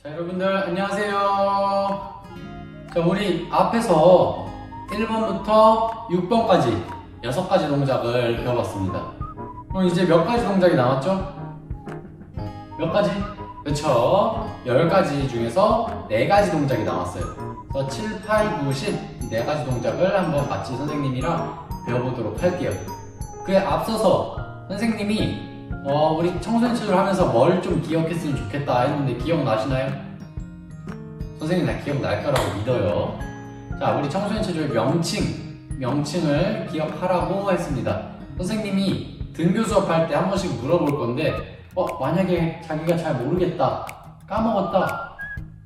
자, 여러분들 안녕하세요. 자, 우리 앞에서 1번부터 6번까지 6가지 동작을 배워봤습니다. 그럼 이제 몇 가지 동작이 남았죠? 몇 가지? 그쵸? 10가지 중에서 4가지 동작이 남았어요. 그래서 7, 8, 9, 10이 4가지 동작을 한번 같이 선생님이랑 배워보도록 할게요. 그에 앞서서 선생님이 어, 우리 청소년 체조를 하면서 뭘 좀 기억했으면 좋겠다 했는데 기억나시나요? 선생님 다 기억날 거라고 믿어요. 자, 우리 청소년 체조의 명칭, 명칭을 기억하라고 했습니다. 선생님이 등교 수업할 때 한 번씩 물어볼 건데, 어, 만약에 자기가 잘 모르겠다, 까먹었다,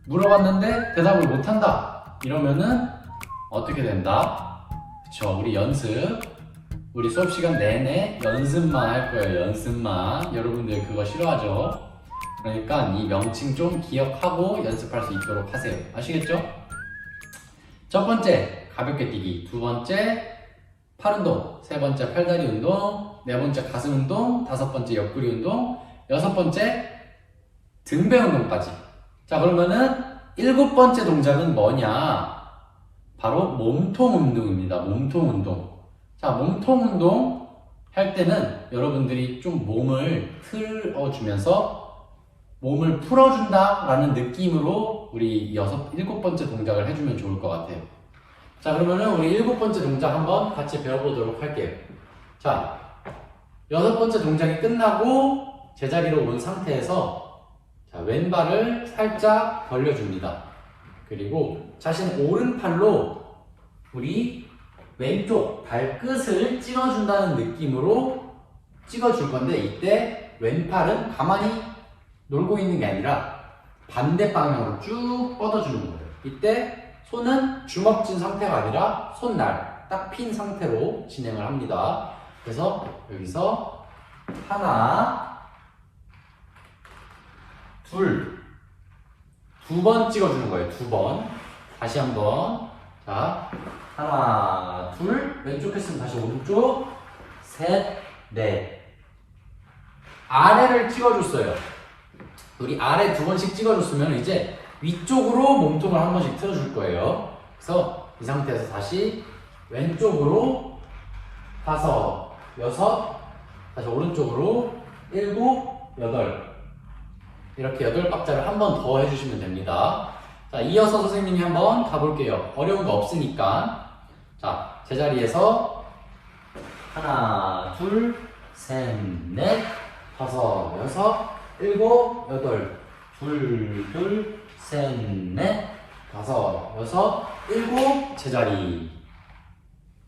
물어봤는데 대답을 못한다, 이러면은 어떻게 된다? 그쵸, 우리 연습, 우리 수업 시간 내내 연습만 할 거예요. 연습만. 여러분들 그거 싫어하죠? 그러니까 이 명칭 좀 기억하고 연습할 수 있도록 하세요. 아시겠죠? 첫 번째 가볍게 뛰기, 두 번째 팔 운동, 세 번째 팔다리 운동, 네 번째 가슴 운동, 다섯 번째 옆구리 운동, 여섯 번째 등배 운동까지. 자 그러면은 일곱 번째 동작은 뭐냐? 바로 몸통 운동입니다. 몸통 운동. 자, 몸통 운동 할 때는 여러분들이 좀 몸을 틀어주면서 몸을 풀어준다 라는 느낌으로 우리 여섯, 일곱 번째 동작을 해주면 좋을 것 같아요. 자, 그러면은 우리 일곱 번째 동작 한번 같이 배워보도록 할게요. 자, 여섯 번째 동작이 끝나고 제자리로 온 상태에서 자, 왼발을 살짝 벌려줍니다. 그리고 자신 오른팔로 우리 왼쪽 발끝을 찍어준다는 느낌으로 찍어줄 건데 이때 왼팔은 가만히 놀고 있는 게 아니라 반대 방향으로 쭉 뻗어주는 거예요. 이때 손은 주먹 쥔 상태가 아니라 손날 딱 핀 상태로 진행을 합니다. 그래서 여기서 하나, 둘, 두 번 찍어주는 거예요. 두 번. 다시 한 번. 자, 하나, 둘, 왼쪽 했으면 다시 오른쪽, 셋, 넷. 아래를 찍어줬어요. 우리 아래 두 번씩 찍어줬으면 이제 위쪽으로 몸통을 한 번씩 틀어줄 거예요. 그래서 이 상태에서 다시 왼쪽으로 다섯, 여섯, 다시 오른쪽으로 일곱, 여덟. 이렇게 여덟 박자를 한 번 더 해주시면 됩니다. 자, 이어서 선생님이 한번 가볼게요. 어려운 거 없으니까. 자, 제자리에서 하나, 둘, 셋, 넷, 다섯, 여섯, 일곱, 여덟, 둘, 둘, 셋, 넷, 다섯, 여섯, 일곱, 제자리.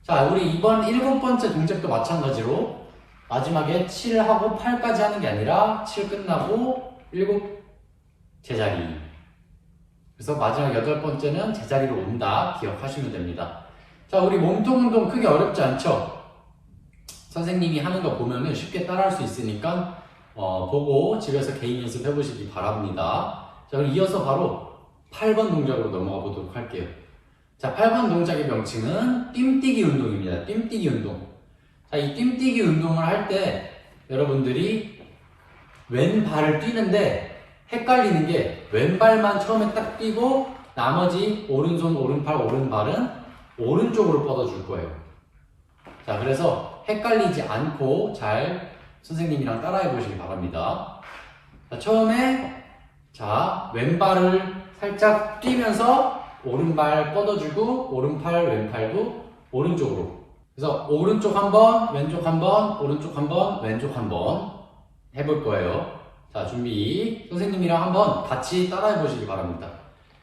자, 우리 이번 일곱 번째 동작도 마찬가지로 마지막에 7하고 8까지 하는 게 아니라 7 끝나고 일곱 제자리. 그래서 마지막 여덟 번째는 제자리로 온다 기억하시면 됩니다. 자, 우리 몸통 운동 크게 어렵지 않죠? 선생님이 하는 거 보면은 쉽게 따라할 수 있으니까 어, 보고 집에서 개인 연습 해 보시기 바랍니다. 자, 그럼 이어서 바로 8번 동작으로 넘어가 보도록 할게요. 자, 8번 동작의 명칭은 뜀뛰기 운동입니다. 뜀뛰기 운동. 자, 이 뜀뛰기 운동을 할 때 여러분들이 왼발을 뛰는데 헷갈리는 게 왼발만 처음에 딱 뛰고 나머지 오른손, 오른팔, 오른발은 오른쪽으로 뻗어줄 거예요. 자, 그래서 헷갈리지 않고 잘 선생님이랑 따라해 보시기 바랍니다. 자, 처음에 자, 왼발을 살짝 뛰면서 오른발 뻗어주고 오른팔, 왼팔도 오른쪽으로. 그래서 오른쪽 한 번, 왼쪽 한 번, 오른쪽 한 번, 왼쪽 한 번 해볼 거예요. 자, 준비. 선생님이랑 한번 같이 따라해 보시기 바랍니다.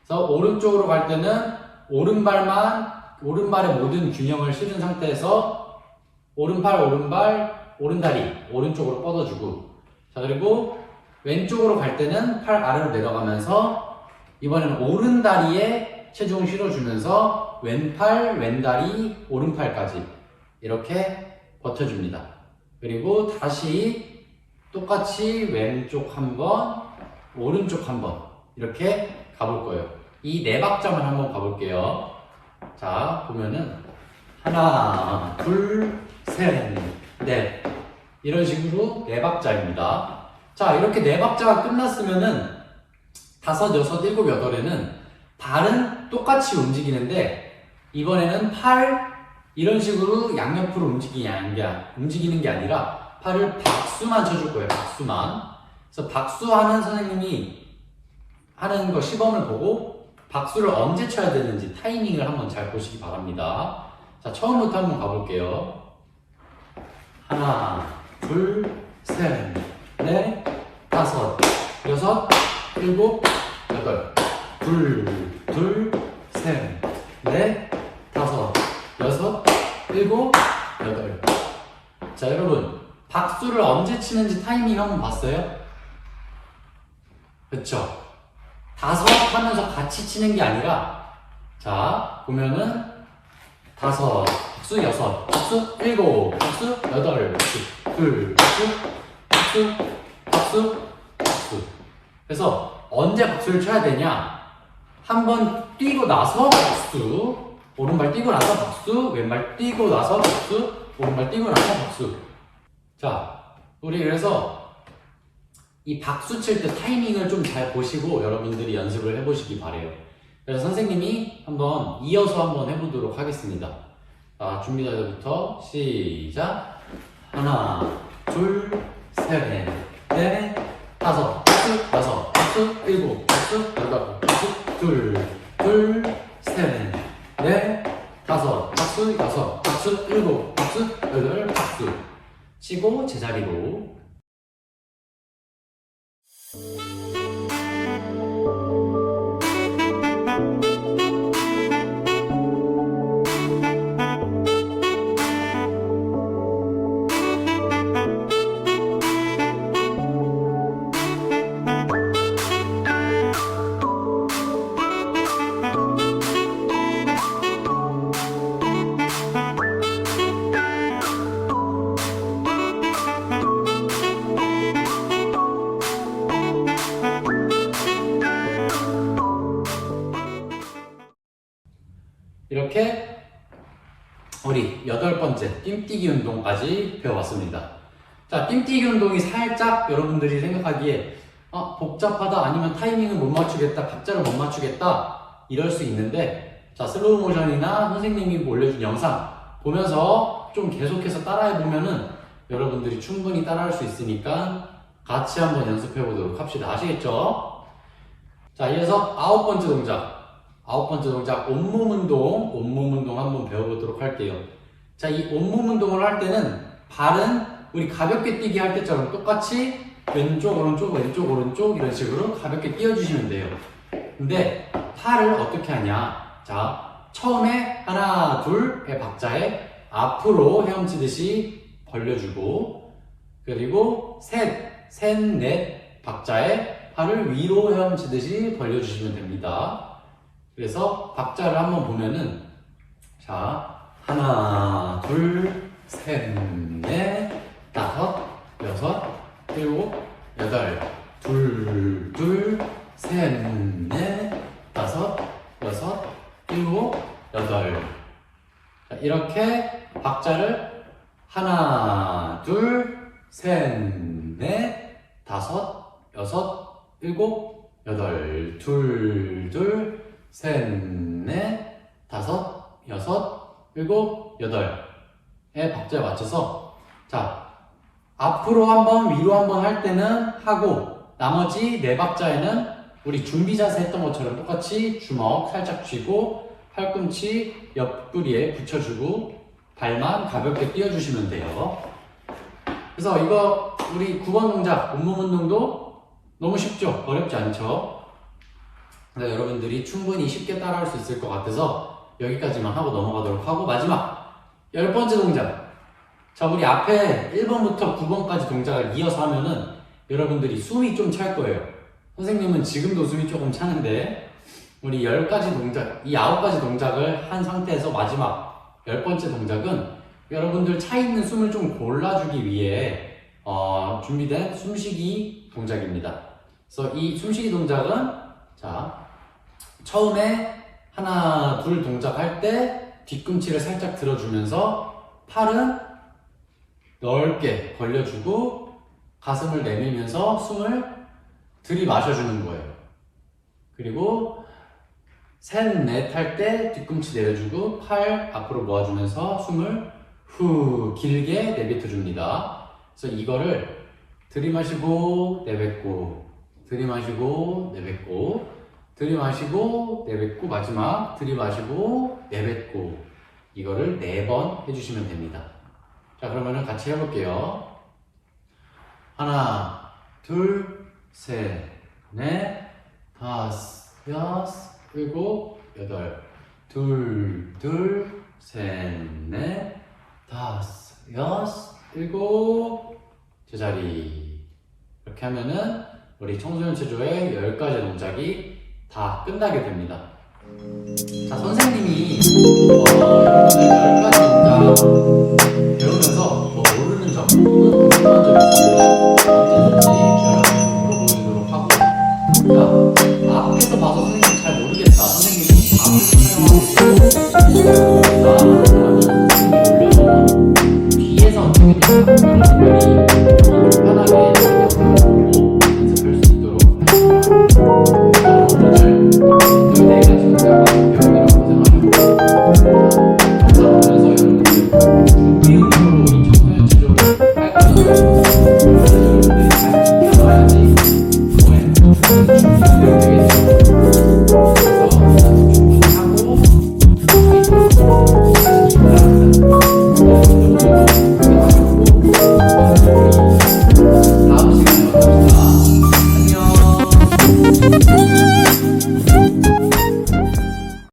그래서 오른쪽으로 갈 때는 오른발만, 오른발의 모든 균형을 실은 상태에서 오른팔, 오른발, 오른다리, 오른쪽으로 뻗어주고. 자, 그리고 왼쪽으로 갈 때는 팔 아래로 내려가면서 이번에는 오른다리에 체중 실어주면서 왼팔, 왼다리, 오른팔까지 이렇게 버텨줍니다. 그리고 다시 똑같이 왼쪽 한 번, 오른쪽 한 번 이렇게 가볼 거예요. 이네 박자만 한번 가볼게요. 자 보면은 하나, 둘, 셋, 넷 이런 식으로 네 박자입니다. 자 이렇게 네 박자가 끝났으면은 다섯, 여섯, 일곱, 여덟에는 발은 똑같이 움직이는데 이번에는 팔 이런 식으로 양옆으로 움직이는 게 아니라 팔을 박수만 쳐줄 거예요. 박수만. 그래서 박수하는 선생님이 하는 거 시범을 보고 박수를 언제 쳐야 되는지 타이밍을 한번 잘 보시기 바랍니다. 자, 처음부터 한번 가볼게요. 하나, 둘, 셋, 넷, 다섯, 여섯, 일곱, 여덟. 둘, 둘, 셋, 넷, 다섯, 여섯, 일곱, 여덟. 자, 여러분. 박수를 언제 치는지 타이밍 한번 봤어요? 그쵸? 다섯 하면서 같이 치는 게 아니라, 자, 보면은, 다섯, 박수 여섯, 박수 일곱, 박수 여덟, 박수 둘, 박수, 박수, 박수, 박수. 그래서 언제 박수를 쳐야 되냐? 한 번 뛰고 나서 박수, 오른발 뛰고 나서 박수, 왼발 뛰고 나서 박수, 오른발 뛰고 나서 박수. 자, 우리 그래서 이 박수 칠 때 타이밍을 좀 잘 보시고 여러분들이 연습을 해보시기 바래요. 그래서 선생님이 한번 이어서 한번 해보도록 하겠습니다. 자, 준비자들부터 시작. 하나, 둘, 셋, 넷, 다섯, 박수, 여섯, 박수, 일곱, 박수, 여덟, 박수, 둘, 둘, 셋, 넷, 다섯, 박수, 여섯, 박수, 일곱, 박수, 여덟, 박수. 치고 제자리로. 띵뛰기 운동까지 배워봤습니다. 자, 띵뛰기 운동이 살짝 여러분들이 생각하기에 아, 복잡하다 아니면 타이밍을 못 맞추겠다, 박자를 못 맞추겠다 이럴 수 있는데 자, 슬로우 모션이나 선생님이 올려준 영상 보면서 좀 계속해서 따라해 보면은 여러분들이 충분히 따라할 수 있으니까 같이 한번 연습해 보도록 합시다. 아시겠죠? 자, 이어서 아홉 번째 동작. 아홉 번째 동작 온몸 운동, 온몸 운동 한번 배워보도록 할게요. 자, 이 온몸 운동을 할 때는 발은 우리 가볍게 뛰기 할 때처럼 똑같이 왼쪽, 오른쪽, 왼쪽, 오른쪽 이런 식으로 가볍게 뛰어주시면 돼요. 근데 팔을 어떻게 하냐? 자, 처음에 하나, 둘의 박자에 앞으로 헤엄치듯이 벌려주고 그리고 셋, 셋, 넷 박자에 팔을 위로 헤엄치듯이 벌려주시면 됩니다. 그래서 박자를 한번 보면은 자 하나 둘 셋 넷 다섯 여섯 일곱 여덟. 둘 둘 셋 넷 다섯 여섯 일곱 여덟. 자, 이렇게 박자를 하나 둘 셋 넷 다섯 여섯 일곱 여덟. 둘 둘 셋, 넷, 다섯, 여섯, 일곱, 여덟의 박자에 맞춰서 자 앞으로 한번 위로 한번 할 때는 하고 나머지 네 박자에는 우리 준비 자세 했던 것처럼 똑같이 주먹 살짝 쥐고 팔꿈치 옆구리에 붙여주고 발만 가볍게 띄워주시면 돼요. 그래서 이거 우리 9번 동작 온몸 운동도 너무 쉽죠? 어렵지 않죠? 네, 여러분들이 충분히 쉽게 따라할 수 있을 것 같아서 여기까지만 하고 넘어가도록 하고 마지막 열 번째 동작. 자 우리 앞에 1번부터 9번까지 동작을 이어서 하면은 여러분들이 숨이 좀 찰 거예요. 선생님은 지금도 숨이 조금 차는데 우리 10가지 동작 이 9가지 동작을 한 상태에서 마지막 열 번째 동작은 여러분들 차 있는 숨을 좀 골라주기 위해 어, 준비된 숨쉬기 동작입니다. 그래서 이 숨쉬기 동작은 자, 처음에 하나, 둘 동작 할 때 뒤꿈치를 살짝 들어주면서 팔은 넓게 벌려주고 가슴을 내밀면서 숨을 들이마셔주는 거예요. 그리고 셋, 넷 할 때 뒤꿈치 내려주고 팔 앞으로 모아주면서 숨을 후 길게 내뱉어 줍니다. 그래서 이거를 들이마시고 내뱉고 들이마시고 내뱉고 들이마시고 내뱉고 마지막 들이마시고 내뱉고 이거를 네 번 해주시면 됩니다. 자 그러면은 같이 해볼게요. 하나, 둘, 셋, 넷, 다섯, 여섯, 일곱, 여덟, 둘, 둘, 셋, 넷, 다섯, 여섯, 일곱, 제자리. 이렇게 하면은 우리 청소년 체조의 10가지 동작이 다 끝나게 됩니다. 자, 선생님이 어, 열 가지니까 배우면서 뭐 모르는 점 또는 점이 있으면 언제든지 여러분 물어보도록 하고 자, 앞에서 봐서 선생님 잘 모르겠다. 선생님 앞에서 설명하고 있어요. 아, 뒤에서 언제 되는 분들이